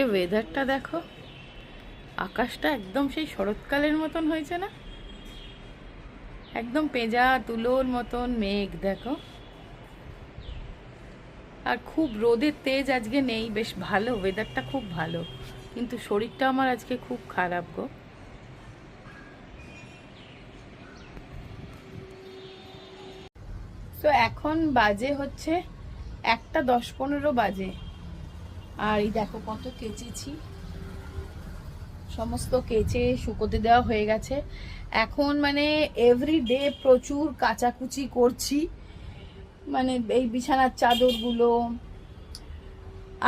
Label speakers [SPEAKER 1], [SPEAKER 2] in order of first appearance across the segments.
[SPEAKER 1] আজকে ওয়েদারটা দেখো, আকাশটা একদম সেই শরৎকালের মতন হয়েছে না? একদম পেঁজা তুলোর মতন মেঘ, দেখো। আর খুব রোদের তেজ আজকে নেই, বেশ ভালো ওয়েদারটা খুব ভালো। কিন্তু শরীরটা আমার আজকে খুব খারাপ গো। তো এখন বাজে হচ্ছে একটা দশ পনেরো বাজে। আর এই দেখো কত কেচেছি। সমস্ত কেচে শুকোতে দেওয়া হয়ে গেছে। এখন মানে এভরি ডে প্রচুর কাচাকুচি করছি। মানে এই বিছানার চাদরগুলো।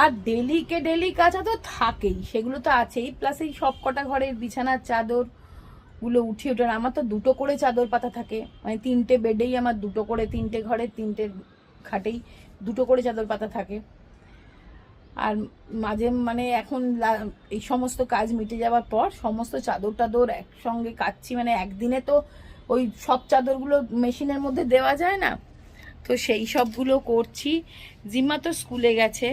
[SPEAKER 1] আর ডেলিকে ডেলি কাঁচা তো থাকেই, সেগুলো তো আছেই। প্লাস এই সব কটা ঘরের বিছানার চাদরগুলো উঠে ওঠে আমার তো দুটো করে চাদর পাতা থাকে। মানে তিনটে বেডেই আমার দুটো করে, তিনটে ঘরে তিনটে খাটেই দুটো করে চাদর পাতা থাকে। আর মাঝে মানে এখন এই সমস্ত কাজ মিটে যাওয়ার পর সমস্ত চাদর টাদর একসঙ্গে কাচ্ছি মানে একদিনে তো ওই সব চাদরগুলো মেশিনের মধ্যে দেওয়া যায় না? তো সেই সবগুলো করছি। জিম্মা তো স্কুলে গেছে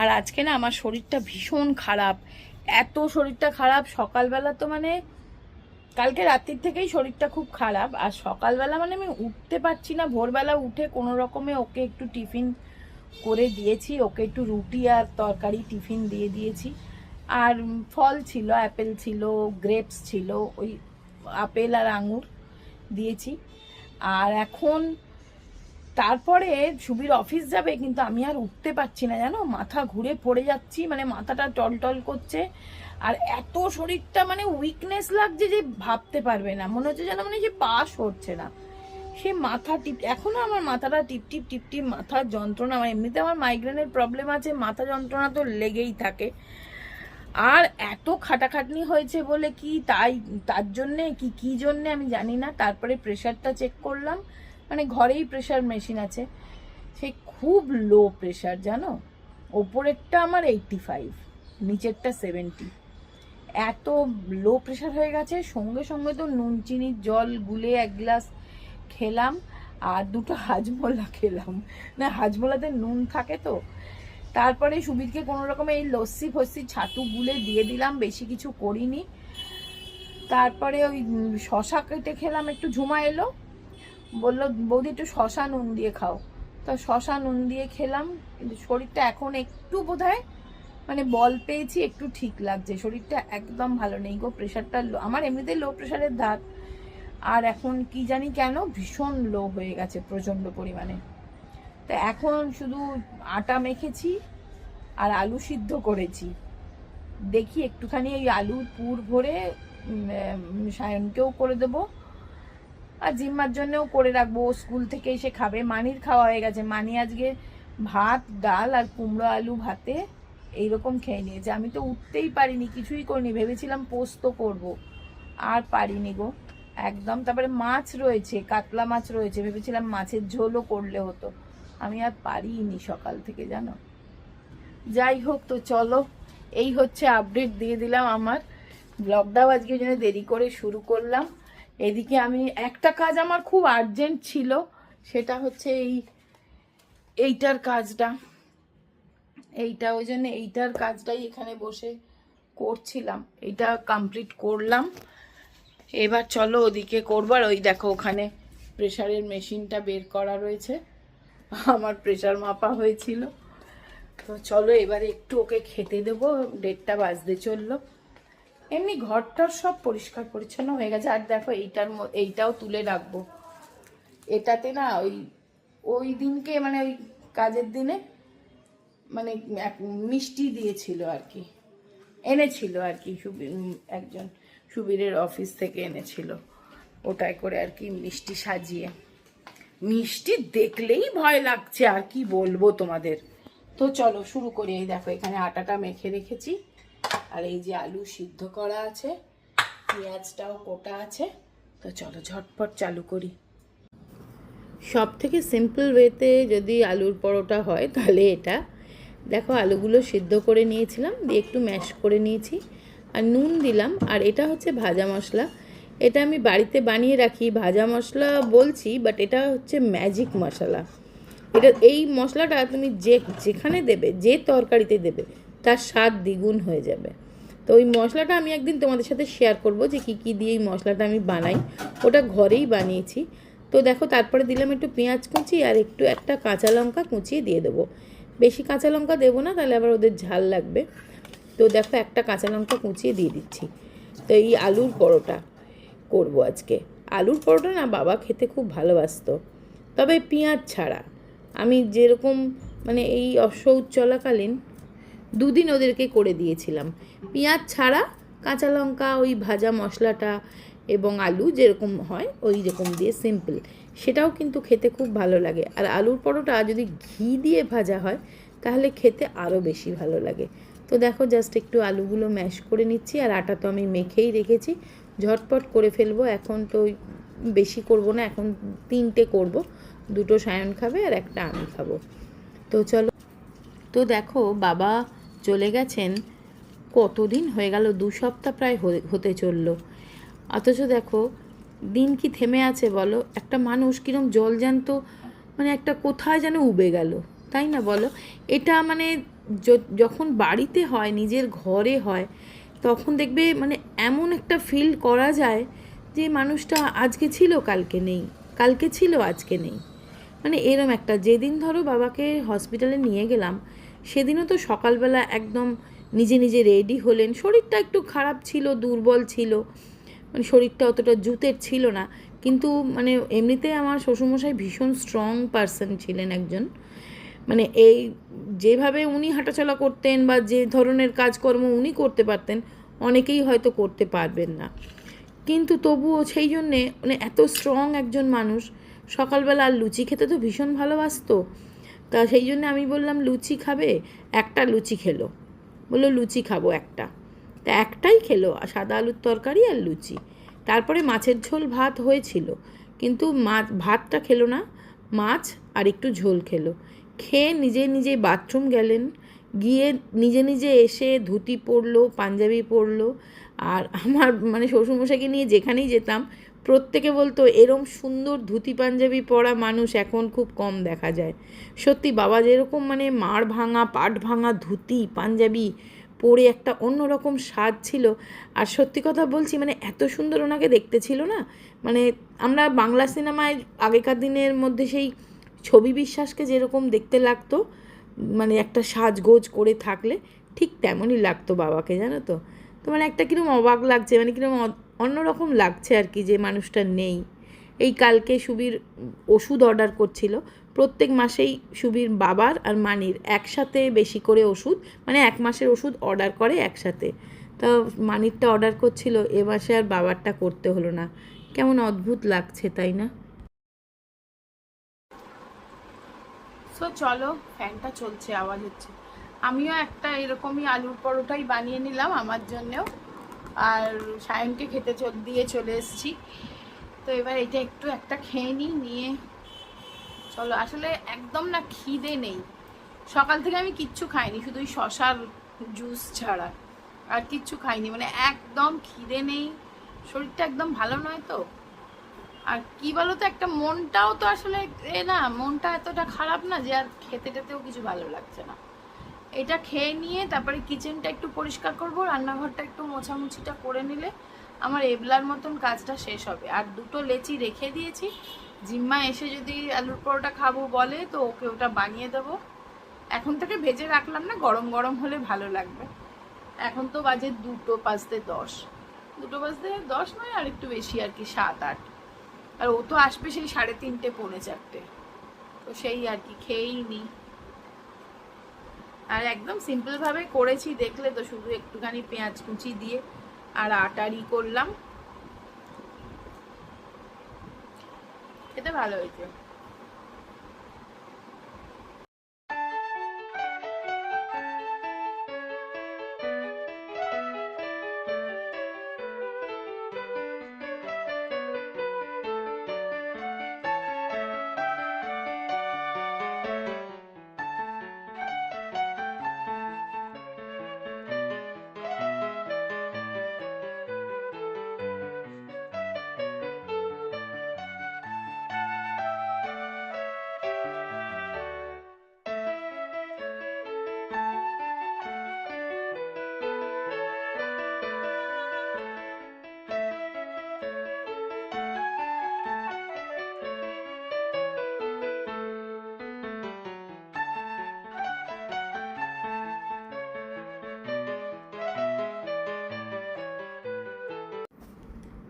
[SPEAKER 1] আর আজকে না আমার শরীরটা ভীষণ খারাপ। এত শরীরটা খারাপ, সকালবেলা তো মানে কালকে রাত্রির থেকেই শরীরটা খুব খারাপ। আর সকালবেলা মানে আমি উঠতে পারছি না। ভোরবেলা উঠে কোনো রকমে ওকে একটু টিফিন করে দিয়েছি। ওকে একটু রুটি আর তরকারি, টিফিন দিয়ে দিয়েছি। আর ফল ছিল, অ্যাপেল ছিল, গ্রেপস ছিল, ওই আপেল আর আঙুর দিয়েছি। আর এখন তারপরে সুবির অফিস যাবে, কিন্তু আমি আর উঠতে পারছি না, জানো? মাথা ঘুরে পড়ে যাচ্ছি মানে মাথাটা টলটল করছে। আর এত শরীরটা মানে উইকনেস লাগছে যে ভাবতে পারবে না। মনে হচ্ছে যেন মানে যে পা সরছে না। সে মাথা টিপ, এখনও আমার মাথাটা টিপ টিপ টিপ টিপ মাথার যন্ত্রণা, আমার এমনিতে আমার মাইগ্রেনের প্রবলেম আছে, মাথা যন্ত্রণা তো লেগেই থাকে। আর এত খাটাখাটনি হয়েছে বলে কি তাই, তার জন্যে কি কি জন্যে আমি জানি না, তারপরে প্রেশারটা চেক করলাম মানে ঘরেই প্রেশার মেশিন আছে। সে খুব লো প্রেশার জানো? ওপরেরটা আমার এইটটি ফাইভ নিচেরটা সেভেন্টি এত লো প্রেশার হয়ে গেছে, সঙ্গে সঙ্গে তো নুন, চিনির জল, গুলে এক গ্লাস খেলাম, আর দুটো হাজমোলা খেলাম। না, হাজমোলাতে নুন থাকে তো। তারপরে সুবিরকে কোনো রকমে এই লস্যি ফস্যি ছাতু গুলে দিয়ে দিলাম, বেশি কিছু করিনি। তারপরে ওই শশা কেটে খেলাম, একটু ঝুমা এলো। বলল, বৌদি, একটু শশা নুন দিয়ে খাও। তো শশা নুন দিয়ে খেলাম, কিন্তু শরীরটা এখন একটু বোধহয় মানে বল পেয়েছি, একটু ঠিক লাগছে। শরীরটা একদম ভালো নেই গো প্রেশারটা আমার এমনিতে লো প্রেশারের ধাত আর এখন কি জানি কেন ভীষণ লো হয়ে গেছে প্রচণ্ড পরিমাণে। তা এখন শুধু আটা মেখেছি আর আলু সিদ্ধ করেছি। দেখি একটুখানি ওই আলু পুর ভরে সায়নকেও করে দেবো আর জিম্মার জন্যও করে রাখব। স্কুল থেকে এসে খাবে। মানির খাওয়া হয়ে গেছে। মানি আজকে ভাত, ডাল আর কুমড়ো আলু ভাতে এইরকম খেয়ে নিয়েছে। আমি তো উঠতেই পারিনি, কিছুই করিনি। ভেবেছিলাম পোস্ত করব। আর পারিনি গো। একদম, তারপরে মাছ রয়েছে, কাতলা মাছ রয়েছে, ভেবেছিলাম মাছের ঝোলও করলে হতো। আমি আর পারিনি সকাল থেকে, জানো? যাই হোক, তো চলো, এই হচ্ছে আপডেট দিয়ে দিলাম আমার। ব্লগটাও আজকে ওই জন্য দেরি করে শুরু করলাম। এদিকে আমি, একটা কাজ আমার খুব আর্জেন্ট ছিল, সেটা হচ্ছে এই, এইটার কাজটা। এইটা, ওই জন্য এইটার কাজটাই এখানে বসে করছিলাম। এইটা কমপ্লিট করলাম। এবার চলো ওদিকে করবার ওই দেখো ওখানে প্রেশারের মেশিনটা বের করা রয়েছে। আমার প্রেশার মাপা হয়েছিল। তো চলো এবারে একটু ওকে খেতে দেবো, দেড়টা বাজতে চলল। এমনি ঘরটার সব পরিষ্কার পরিচ্ছন্ন হয়ে গেছে। আর দেখো এইটার এইটাও তুলে রাখব। এটাতে না ওই ওই দিনকে মানে ওই কাজের দিনে মানে মিষ্টি দিয়েছিল আর কি। এনেছিল আর কি একজন। সুবীরের অফিস থেকে এনেছিল। ওটাই করে আর কি মিষ্টি সাজিয়ে। মিষ্টি দেখলেই ভয় লাগছে, আর কি বলব তোমাদের। তো চলো শুরু করি। এই দেখো, এখানে আটাটা মেখে রেখেছি। আর এই যে আলু সিদ্ধ করা আছে, পেঁয়াজটাও কোটা আছে। তো চলো ঝটপট চালু করি। সব থেকে সিম্পল ওয়েতে যদি আলুর পরোটা হয়, তাহলে এটা। দেখো, আলুগুলো সিদ্ধ করে নিয়েছিলাম, দিয়ে একটু ম্যাশ করে নিয়েছি। আর নুন দিলাম, আর এটা হচ্ছে ভাজা মশলা। এটা আমি বাড়িতে বানিয়ে রাখি, ভাজা মশলা বলছি বাট এটা হচ্ছে ম্যাজিক মশলা। এটা, এই মশলাটা তুমি যে, যেখানে দেবে, যে তরকারিতে দেবে,
[SPEAKER 2] তার স্বাদ দ্বিগুণ হয়ে যাবে। তো ওই মশলাটা আমি একদিন তোমাদের সাথে শেয়ার করব যে কী কী দিয়ে এই মশলাটা আমি বানাই। ওটা ঘরেই বানিয়েছি। তো দেখো, তারপরে দিলাম একটু পেঁয়াজ কুচি আর একটু একটা কাঁচা লঙ্কা কুচিয়ে দিয়ে দেবো। বেশি কাঁচা লঙ্কা দেবো না, তাহলে আবার ওদের ঝাল লাগবে। তো দেখো একটা কাঁচা লঙ্কা কুচিয়ে দিয়ে দিচ্ছি। তো এই আলুর পরোটা করব আজকে। আলুর পরোটা না বাবা খেতে খুব ভালোবাসতো। তবে পেঁয়াজ ছাড়া। আমি যেরকম মানে এই অসৌচ চলাকালীন দুদিন ওদেরকে করে দিয়েছিলাম। পেঁয়াজ ছাড়া কাঁচা লঙ্কা, ওই ভাজা মশলাটা এবং আলু যেরকম হয় ওই রকম দিয়ে সিম্পল সেটাও কিন্তু খেতে খুব ভালো লাগে। আর আলুর পরোটা যদি ঘি দিয়ে ভাজা হয়, তাহলে খেতে আরও বেশি ভালো লাগে। তো দেখো জাস্ট একটু আলুগুলো ম্যাশ করে নিচ্ছি, আর আটা তো আমি মেখেই রেখেছি। ঝটপট করে ফেলব। এখন তো বেশি করব না, এখন তিনটে করব। দুটো সায়ন খাবে আর একটা আমি খাব। তো চলো, তো দেখো, বাবা চলে গেছেন। কতদিন হয়ে গেল? দু সপ্তাহ প্রায় হতে চলল। অথচ দেখো, দিন কি থেমে আছে বলো? একটা মানুষ কিরম জলজান্ত মানে একটা কোথায় যেন উবে গেল। তাই না বলো? এটা মানে যখন বাড়িতে হয়, নিজের ঘরে হয়, তখন দেখবে মানে এমন একটা ফিল করা যায় যে মানুষটা আজকে ছিল, কালকে নেই, কালকে ছিল, আজকে নেই। মানে এরম একটা, যেদিন ধরো বাবাকে হসপিটালে নিয়ে গেলাম, সেদিনও তো সকালবেলা একদম নিজে নিজে রেডি হলেন, শরীরটা একটু খারাপ ছিল, দুর্বল ছিল মানে শরীরটা অতটা জুতের ছিল না, কিন্তু মানে এমনিতে আমার শ্বশুরমশাই ভীষণ স্ট্রং পার্সন ছিলেন একজন। মানে এই যেভাবে উনি হাঁটাচলা করতেন বা যে ধরনের কাজকর্ম উনি করতে পারতেন, অনেকেই হয়তো করতে পারবেন না। কিন্তু তবুও সেই জন্যে মানে এত স্ট্রং একজন মানুষ, সকালবেলা আর লুচি খেতে তো ভীষণ ভালোবাসতো। তা সেই জন্য আমি বললাম, লুচি খাবে? একটা লুচি খেলো। বলল, লুচি খাব একটা। তা একটাই খেলো, আর সাদা আলুর তরকারি আর লুচি। তারপরে মাছের ঝোল ভাত হয়েছিল, কিন্তু মাছ ভাতটা খেলো না, মাছ আর একটু ঝোল খেলো। খেয়ে নিজে নিজে বাথরুম গেলেন। গিয়ে নিজে নিজে এসে ধুতি পরলো, পাঞ্জাবি পরলো। আর আমার মানে শ্বশুরমশাইকে নিয়ে যেখানেই যেতাম, প্রত্যেকে বলতো, এরম সুন্দর ধুতি পাঞ্জাবি পরা মানুষ এখন খুব কম দেখা যায়। সত্যি বাবা যেরকম মানে মাড় ভাঙা, পাট ভাঙা ধুতি, পাঞ্জাবি পরে একটা অন্যরকম স্বাদ ছিল। আর সত্যি কথা বলছি মানে এত সুন্দর ওনাকে দেখতে ছিল না। মানে আমরা বাংলা সিনেমায় আগেকার দিনের মধ্যে সেই ছবি বিশ্বাসকে যেরকম দেখতে লাগতো মানে একটা সাজগোজ করে থাকলে ঠিক তেমনই লাগতো বাবাকে, জানো তো? তো মানে একটা কিরম অবাক লাগছে মানে কিরম অ- অন্যরকম লাগছে আর কি যে মানুষটা নেই। এই কালকে সুবির ওষুধ অর্ডার করছিল, প্রত্যেক মাসেই সুবীর বাবার আর মানির একসাথে বেশি করে ওষুধ মানে এক মাসের ওষুধ অর্ডার করে একসাথে। তা মানিরটা অর্ডার করছিল, এ মাসে আর বাবারটা করতে হলো না। কেমন অদ্ভুত লাগছে, তাই না?
[SPEAKER 1] সো চলো, ফ্যানটা চলছে, আওয়াজ হচ্ছে। আমিও একটা এরকমই আলুর পরোটাই বানিয়ে নিলাম আমার জন্যেও। আর সায়নকে খেতে চল, দিয়ে চলে এসেছি। তো এবার এটা একটু একটা খেয়ে নিই, নিয়ে চলো। আসলে একদম না খিদে নেই। সকাল থেকে আমি কিচ্ছু খাইনি, শুধু ওই শশার জুস ছাড়া। আর কিচ্ছু খাইনি মানে একদম খিদে নেই। শরীরটা একদম ভালো নয় তো? আর কি বলতো, একটা মনটাও তো আসলে এ না, মনটা এতটা খারাপ না যে আর খেতে টেতেও কিছু ভালো লাগছে না। এটা খেয়ে নিয়ে তারপরে কিচেনটা একটু পরিষ্কার করব, রান্নাঘরটা একটু মোছামুছিটা করে নিলে আমার এবলার মতন কাজটা শেষ হবে। আর দুটো লেচি রেখে দিয়েছি। জিম্মা এসে যদি আলুর পরোটা খাব বলে, তো ওকে ওটা বানিয়ে দেবো। এখন থেকে ভেজে রাখলাম না, গরম গরম হলে ভালো লাগবে। এখন তো বাজে দুটো বাজতে দশ। দুটো বাজতে দশ নয়, আর একটু বেশি আর কি, সাত, আট। আর ও তো আসবে সেই সাড়ে তিনটে, পৌনে চারটে। তো সেই আর কি, খেয়েই নি। আর একদম সিম্পল ভাবে করেছি, দেখলে তো শুধু একটুখানি পেঁয়াজ কুচি দিয়ে আর আটারি করলাম। খেতে ভালো হয়েছে।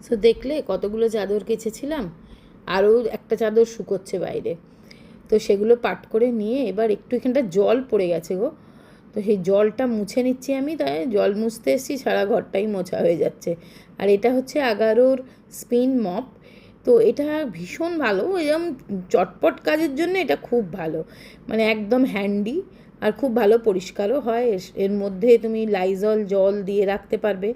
[SPEAKER 2] সো দেখলে কতগুলো চাদর কেচেছিলাম, আরও একটা চাদর শুকোচ্ছে বাইরে। তো সেগুলো পাট করে নিয়ে এবার একটু এখানটা জল পড়ে গেছে গো। তো সেই জলটা মুছে নিচ্ছি আমি, তাই জল মুছতে এসেছি, সারা ঘরটাই মোছা হয়ে যাচ্ছে। আর এটা হচ্ছে আগারোর স্পিন মপ। তো এটা ভীষণ ভালো এরকম চটপট কাজের জন্য এটা খুব ভালো। মানে একদম হ্যান্ডি আর খুব ভালো পরিষ্কারও হয়। এর মধ্যে তুমি লাইজল জল দিয়ে রাখতে পারবে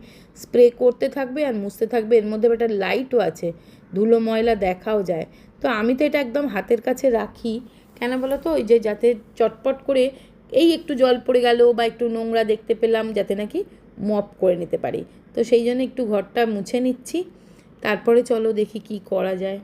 [SPEAKER 2] স্প্রে করতে থাকবে আর মুছতে থাকবে। এর মধ্যে একটা লাইটও আছে, ধুলো ময়লা দেখাও যায়। তো আমি তো এটা একদম হাতের কাছে রাখি। কেন বলো তো ওই যে যাতে চটপট করে এই একটু জল পড়ে গেল বা একটু নোংরা দেখতে পেলাম, যাতে নাকি মপ করে নিতে পারি। তো সেই জন্য একটু ঘরটা মুছে নিচ্ছি। তারপরে চলো দেখি কি করা যায়।